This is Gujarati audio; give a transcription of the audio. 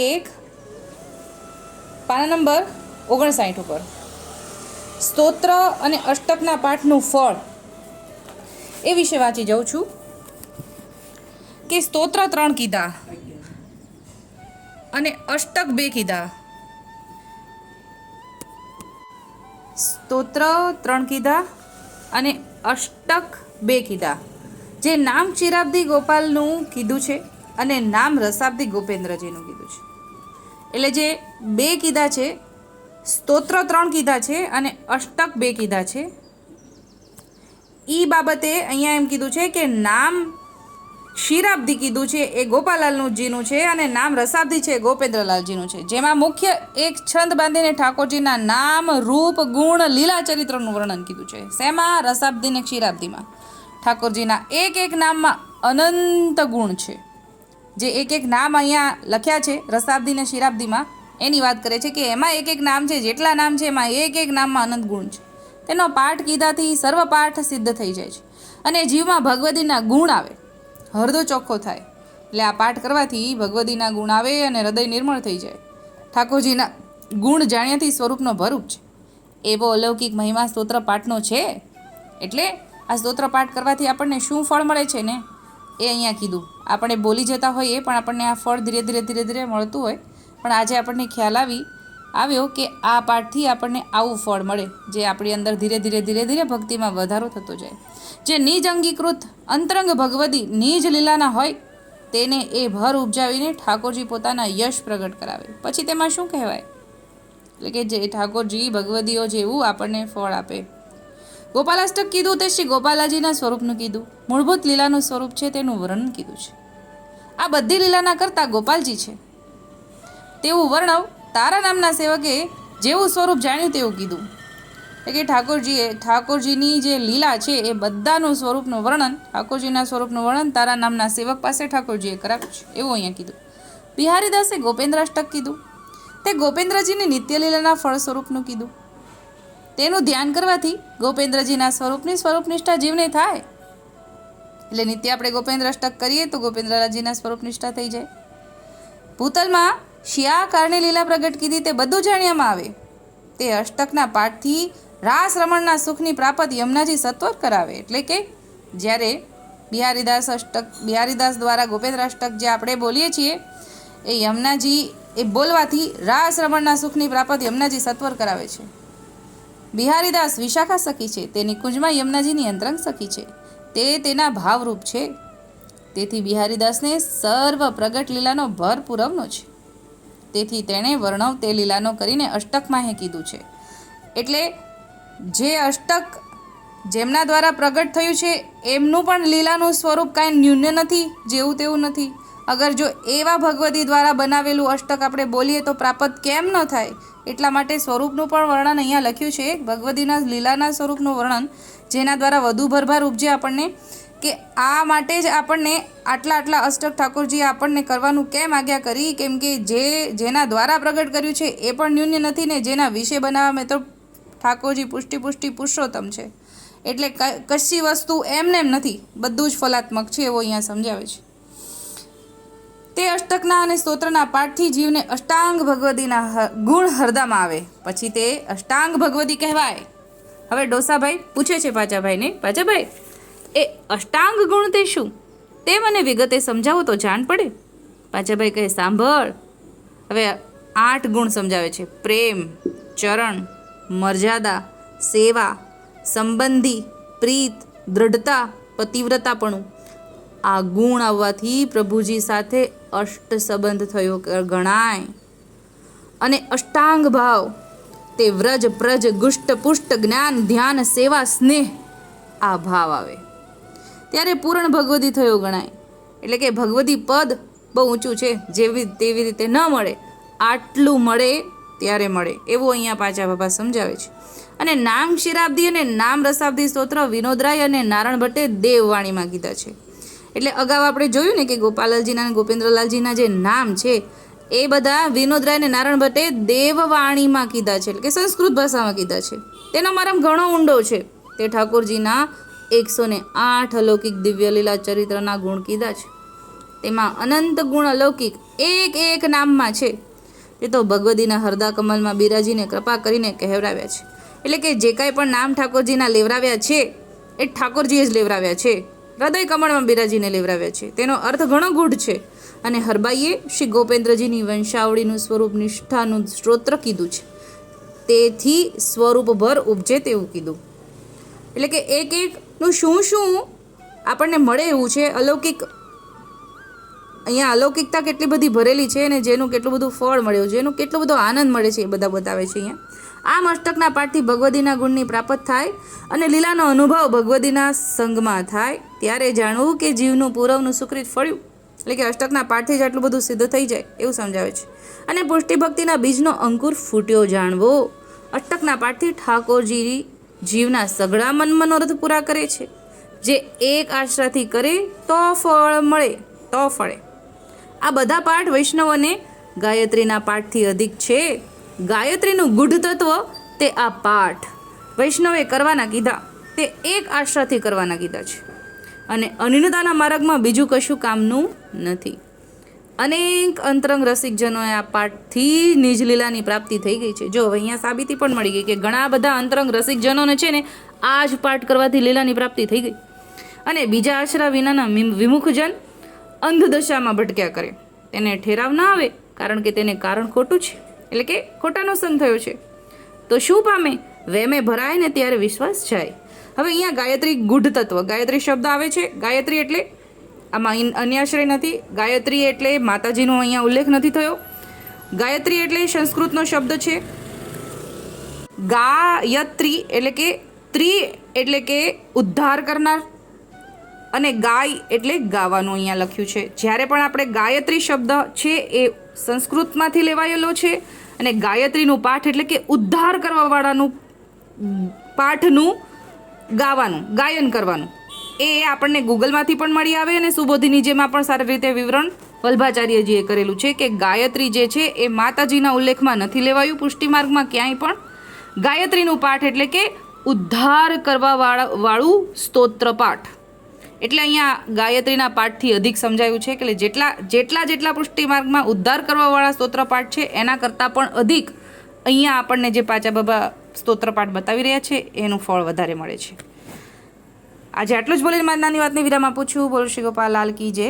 એક, પાના નંબર ઓગણસાઠ ઉપર. સ્તોત્ર અને અષ્ટકના પાઠનું ફળ એ વિશે વાંચી જાઉં છું. કે સ્તોત્ર ત્રણ કીધા અને અષ્ટક બે કીધા. સ્તોત્ર ત્રણ કીધા અને અષ્ટક બે કીધા. જે નામ ચિરાબ્દી ગોપાલનું કીધું છે. અને નામ રસાબ્દી ગોપેન્દ્રજીનું કીધું છે. એટલે જે બે કીધા છે, સ્તોત્ર ત્રણ કીધા છે અને અષ્ટક બે કીધા છે એ બાબતે અહીંયા એમ કીધું છે કે નામ ક્ષીરાબ્દી કીધું છે એ ગોપાલાલનું છે અને નામ રસાબ્દી છે ગોપેન્દ્રલાલજીનું છે. જેમાં મુખ્ય એક છંદ બાંધીને ઠાકોરજીના નામ, રૂપ, ગુણ, લીલા ચરિત્રનું વર્ણન કીધું છે. શેમાં? રસાબ્દી ને ક્ષીરાબ્દીમાં. ઠાકોરજીના એક એક નામમાં અનંત ગુણ છે. જે એક એક નામ અહીંયા લખ્યા છે, રસાબ્દી ને શિરાબ્દીમાં, એની વાત કરે છે કે એમાં એક એક નામ છે, જેટલા નામ છે એમાં એક એક નામમાં અનંત ગુણ છે. તેનો પાઠ કીધાથી સર્વ પાઠ સિદ્ધ થઈ જાય છે. અને જીવમાં ભગવતીના ગુણ આવે હરદો ચોખ્ખો થાય, એટલે આ પાઠ કરવાથી ભગવતીના ગુણ આવે અને હૃદય નિર્મળ થઈ જાય. ઠાકોરજીના ગુણ જાણ્યાથી સ્વરૂપનો ભરૂપ છે. એવો અલૌકિક મહિમા સ્તોત્ર પાઠનો છે. એટલે આ સ્તોત્ર પાઠ કરવાથી આપણને શું ફળ મળે છે ને? એ અહીંયા કીધું. આપણે બોલી જતા હોઈએ પણ આપણને આ ફળ ધીરે ધીરે ધીરે ધીરે મળતું હોય. પણ આજે આપણને ખ્યાલ આવી, આવ્યો કે આ પાઠથી આપણને આવું ફળ મળે, જે આપણી અંદર ધીરે ધીરે ધીરે ધીરે ભક્તિમાં વધારો થતો જાય. જે નિજ અંગીકૃત અંતરંગ ભગવતી નિજ લીલાના હોય, તેને એ ભર ઉપજાવીને ઠાકોરજી પોતાના યશ પ્રગટ કરાવે. પછી તેમાં શું કહેવાય? એટલે કે જે ઠાકોરજી ભગવદીઓ જેવું આપણને ફળ આપે. ગોપાલાષ્ટક કીધું તે શ્રી ગોપાલાજીના સ્વરૂપનું કીધું. મૂળભૂત લીલાનું સ્વરૂપ છે તેનું વર્ણન કીધું છે. આ બધી લીલાના કરતાં ગોપાલજી છે. તેવું વર્ણવ તારા નામના સેવકે જેવું સ્વરૂપ જાણ્યું તેવું કીધું. એટલે કે ઠાકોરજીએ, ઠાકોરજીની જે લીલા છે એ બધાનું સ્વરૂપનું વર્ણન, ઠાકોરજીના સ્વરૂપનું વર્ણન તારા નામના સેવક પાસે ઠાકોરજીએ કરાવ્યું છે. એવું અહીંયા કીધું. બિહારીદાસે ગોપેન્દ્રાષ્ટક કીધું. તે ગોપેન્દ્રજીની નિત્યલીલાના ફળ સ્વરૂપનું કીધું. તેનું ધ્યાન કરવાથી ગોપેન્દ્રજીના સ્વરૂપની સ્વરૂપનિષ્ઠા જીવને થાય. એટલે નિત્ય આપણે ગોપેન્દ્ર અષ્ટક કરીએ તો ગોપેન્દ્રજીના સ્વરૂપનિષ્ઠા થઈ જાય. ભૂતલમાં શિયા કારણે લીલા પ્રગટ કીધી તે બધું જાણ્યામાં આવે. તે અષ્ટકના પાઠથી રાસ રમણના સુખની પ્રાપત યમુનાજી સત્વર કરાવે. એટલે કે જ્યારે બિહારીદાસ અષ્ટક, બિહારીદાસ દ્વારા ગોપેન્દ્ર અષ્ટક જે આપણે બોલીએ છીએ, એ યમુનાજી એ બોલવાથી રાસ રમણના સુખની પ્રાપત યમુનાજી સત્વર કરાવે છે. બિહારીદાસ વિશાખા સખી છે. તે નિકુંજમાં યમુનાજીની અંતરંગ સખી છે. તે તેના ભાવરૂપ છે. તેથી બિહારીદાસને સર્વ પ્રગટ લીલાનો ભર પુરવનો છે. તેથી તેણે વર્ણવ તે લીલાનો કરીને અષ્ટકમાં હે કીધું છે. એટલે જે અષ્ટક જેમના દ્વારા પ્રગટ થયું છે, એમનું પણ લીલાનું સ્વરૂપ કાંઈ ન્યૂન્ય નથી, જેવું તેવું નથી. અગર જો એવા ભગવતી દ્વારા બનાવેલું અષ્ટક આપણે બોલીએ તો પ્રાપ્ત કેમ ન થાય? એટલા માટે સ્વરૂપનું પણ વર્ણન અહીંયા લખ્યું છે. ભગવતીના લીલાના સ્વરૂપનું વર્ણન, જેના દ્વારા વધુ ભરભાર ઉપજે આપણને કે આ માટે જ આપણને આટલા આટલા અષ્ટક ઠાકોરજીએ આપણને કરવાનું કેમ આજ્ઞા કરી? કેમ કે જે જેના દ્વારા પ્રગટ કર્યું છે એ પણ ન્યૂન્ય નથી ને જેના વિશે બનાવવામાં તો ઠાકોરજી પુષ્ટિ પુષ્ટિ પુરુષોત્તમ છે. એટલે કશી વસ્તુ એમને એમ નથી. બધું જ ફલાત્મક છે એવો અહીંયા સમજાવે છે. તે અષ્ટકના અને સ્તોત્રના પાઠથી જીવને અષ્ટાંગ ભગવતીના હ- ગુણ હરદામાં આવે. પછી તે અષ્ટાંગ ભગવતી કહેવાય. હવે ડોસાભાઈ પૂછે છે પાચાભાઈને, પાચાભાઈ, એ અષ્ટાંગ ગુણ તે શું? તે મને વિગતે સમજાવો તો જાણ પડે. પાચાભાઈ કહે, સાંભળ. હવે આઠ ગુણ સમજાવે છે. પ્રેમ, ચરણ, મર્યાદા, સેવા, સંબંધી, પ્રીત, દ્રઢતા, પતિવ્રતાપણું. આ ગુણ આવવાથી પ્રભુજી સાથે અષ્ટ સંબંધ થયો ગણાય. અને અષ્ટાંગ ભાવ, તે વ્રજ પ્રજ ગુષ્ટ પુષ્ટ જ્ઞાન, ધ્યાન, સેવા, સ્નેહ, આ ભાવ આવે. ત્યારે પૂર્ણ ભગવતી થયો ગણાય. એટલે કે ભગવતી પદ બહુ ઊંચું છે. જેવી તેવી રીતે ન મળે, આટલું મળે ત્યારે મળે. એવું અહીંયા પાછા બાબા સમજાવે છે. અને નામ ક્ષીરાબ્દી અને નામ રસાબ્દી સ્તોત્ર વિનોદરાય અને નારણ ભટ્ટે દેવવાણીમાં કીધા છે. એટલે અગાઉ આપણે જોયું ને કે ગોપાલાલજીના અને ગોપેન્દ્રલાલજીના જે નામ છે, એ બધા વિનોદરાય અને નારાયણ ભટ્ટે દેવવાણીમાં કીધા છે, એટલે કે સંસ્કૃત ભાષામાં કીધા છે. તેનો મરમ ઘણો ઊંડો છે. તે ઠાકોરજીના એકસો ને આઠ અલૌકિક દિવ્ય લીલા ચરિત્રના ગુણ કીધા છે. તેમાં અનંત ગુણ અલૌકિક એક એક નામમાં છે. તે તો ભગવદીના હરદા કમલમાં બિરાજીને કૃપા કરીને કહેવરાવ્યા છે. એટલે કે જે કાંઈ પણ નામ ઠાકોરજીના લેવરાવ્યા છે, એ ઠાકોરજીએ જ લેવરાવ્યા છે. હૃદય કમળમાં બિરાજીને લેવરાવ્યા છે. તેનો અર્થ ઘણો ગૂઢ છે. અને હરબાઈએ શ્રી ગોપેન્દ્રજીની વંશાવળીનું સ્વરૂપ નિષ્ઠાનું સ્ત્રોત્ર કીધું છે. તેથી સ્વરૂપભર ઉપજે તેવું કીધું. એટલે કે એક એકનું શું શું આપણને મળે એવું છે, અલૌકિક અહીંયા અલૌકિકતા કેટલી બધી ભરેલી છે અને જેનું કેટલું બધું ફળ મળ્યું છે જેનું કેટલો બધો આનંદ મળે છે એ બધા બતાવે છે અહીંયા. આમ અષ્ટકના પાઠથી ભગવદીના ગુણની પ્રાપ્ત થાય અને લીલાનો અનુભવ ભગવદીના સંગમાં થાય. ત્યારે જાણવું કે જીવનું પૂરવનું સુકૃત ફળ્યું, એટલે કે અષ્ટકના પાઠથી જ આટલું બધું સિદ્ધ થઈ જાય એવું સમજાવે છે. અને પુષ્ટિભક્તિના બીજનો અંકુર ફૂટ્યો જાણવો. અષ્ટકના પાઠથી ઠાકોરજી જીવના સઘળા મન મનોરથ પૂરા કરે છે. જે એક આશરાથી કરે તો ફળ મળે, તો ફળે. આ બધા પાઠ વૈષ્ણવોને ગાયત્રીના પાઠથી અધિક છે. ગાયત્રીનું ગૂઢ તત્વ તે આ પાઠ. વૈષ્ણવે કરવાના કીધા. તે એક આશરાથી કરવાના કીધા છે. અને અનિનતાના માર્ગમાં બીજું કશું કામનું નથી. અનેક અંતરંગ રસિકજનોએ આ પાઠથી નિજલીલાની પ્રાપ્તિ થઈ ગઈ છે. જો અહીંયા સાબિતી પણ મળી ગઈ કે ઘણા બધા અંતરંગ રસિકજનોને છે ને આ જ પાઠ કરવાથી લીલાની પ્રાપ્તિ થઈ ગઈ. અને બીજા આશરા વિનાના વિમુખજન અંધદશામાં ભટક્યા કરે. તેને ઠેરાવ ના આવે, કારણ કે તેને કારણ ખોટું છે. એટલે કે ખોટાનો સંગ થયો છે. તો શું પામે? વેમે ભરાય ને ત્યારે વિશ્વાસ જાય. હવે અહીંયા ગાયત્રી ગુઢ તત્વ ગાયત્રી શબ્દ આવે છે. ગાયત્રી એટલે આમાં અન્યાશ્રય નથી. ગાયત્રી એટલે માતાજીનો અહીંયા ઉલ્લેખ નથી થયો. ગાયત્રી એટલે સંસ્કૃતનો શબ્દ છે. ગાયત્રી એટલે કે ત્રિ એટલે કે ઉદ્ધાર કરનાર. અને ગાય એટલે ગાવાનું અહીંયા લખ્યું છે. જ્યારે પણ આપણે ગાયત્રી શબ્દ છે એ સંસ્કૃતમાંથી લેવાયેલો છે અને ગાયત્રીનું પાઠ એટલે કે ઉદ્ધાર કરવાવાળાનું પાઠનું ગાવાનું, ગાયન કરવાનું, એ આપણને ગૂગલમાંથી પણ મળી આવે અને સુબોધિની જેમાં પણ સારી રીતે વિવરણ વલ્ભાચાર્યજીએ કરેલું છે કે ગાયત્રી જે છે એ માતાજીના ઉલ્લેખમાં નથી લેવાયું પુષ્ટિ માર્ગમાં ક્યાંય પણ. ગાયત્રીનું પાઠ એટલે કે ઉદ્ધાર કરવા વાળું સ્તોત્ર પાઠ. એટલે અહીંયા ગાયત્રીના પાઠથી અધિક સમજાયું છે કે જેટલા જેટલા જેટલા પુષ્ટિ માર્ગમાં ઉદ્ધાર કરવાવાળા સ્તોત્ર પાઠ છે, એના કરતાં પણ અધિક અહીંયા આપણને જે પાચા બાબા સ્તોત્ર પાઠ બતાવી રહ્યા છે, એનું ફળ વધારે મળે છે. આજે આટલું જ બોલીને મારી નાની વાતને વિરામ આપું છું. બોલ શ્રી ગોપાલ, લાલ કી જય.